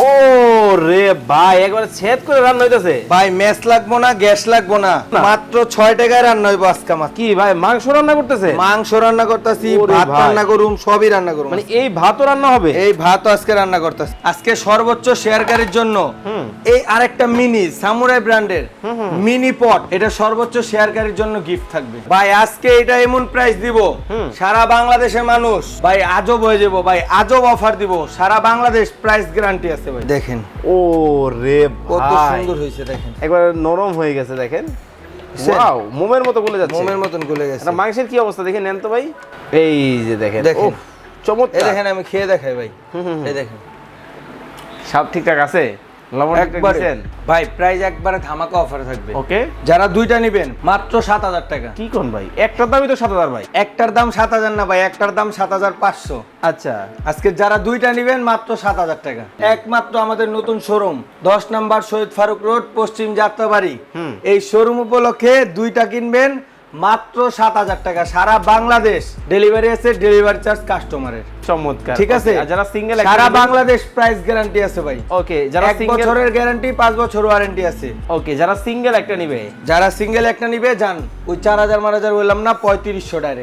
ও রে ভাই একবারে ছেদ করে রান্না হইতাছে। ভাই ম্যাচ লাগবো না গ্যাস লাগবো না। মাত্র টাকায় রান্না হইবো আজকে কি ভাই মাংস রান্না করতেছে? মাংস রান্না করতেছি ভাত রান্না করুম সবই রান্না করুম মানে এই ভাতও রান্না হবে? এই আজকে রান্না করতেছি। আজকে সর্বোচ্চ শেয়ারকারীর জন্য এই আরেকটা মিনি সামুরাই ব্র্যান্ডের মিনি পট এটা সর্বোচ্চ শেয়ারকারীর জন্য গিফট থাকবে। ভাই আজকে এটা এমন প্রাইস দিব। সারা বাংলাদেশের মানুষ ভাই আজব হয়ে যাব ভাই আজব অফার দিব সারা বাংলাদেশ প্রাইস গ্যারান্টি আছে ভাই। দেখেন ও রে কত সুন্দর হয়েছে দেখেন। একবার নরম হয়ে গেছে দেখেন? ওয়াও মোমের মতো গলে যাচ্ছে। মোমের মতন গলে গেছে। না মাংসের কি অবস্থা দেখেন নেন তো ভাই। এই যে দেখেন দেখেন। চমৎকার। দেখেন আমি খেয়ে দেখাই ভাই। এই দেখেন। সব ঠিকঠাক আছে? ভাই প্রাইস একবারে ধামাকা অফার থাকবে। ওকে। যারা দুইটা নেবেন মাত্র সাত হাজার টাকা। কি কোন ভাই? একটার দামই তো সাত হাজার ভাই। একটার দাম সাত হাজার না ভাই একটার দাম সাত হাজার পাঁচশো। আচ্ছা। আজকে যারা দুইটা নেবেন মাত্র সাত হাজার টাকা। একমাত্র আমাদের নতুন শোরুম দশ নাম্বার শহীদ ফারুক রোড পশ্চিম যাত্রাবাড়ি। এই শোরুম উপলক্ষে দুইটা কিনবেন মাত্র সাত হাজার টাকা। সারা বাংলাদেশ ডেলিভারি আছে ডেলিভারি চার্জ কাস্টমারের চমৎকার। ঠিক আছে? যারা সিঙ্গেল সারা বাংলাদেশ প্রাইস গ্যারান্টি আছে ভাই। ওকে যারা এক বছরের গ্যারান্টি পাঁচ বছর ওয়ারেন্টি আছে। ওকে যারা সিঙ্গেল একটা নিবে। যারা সিঙ্গেল একটা নিবে যান ওই চার হাজার মার হাজার বললাম না পঁয়ত্রিশশো ডাইরেক্ট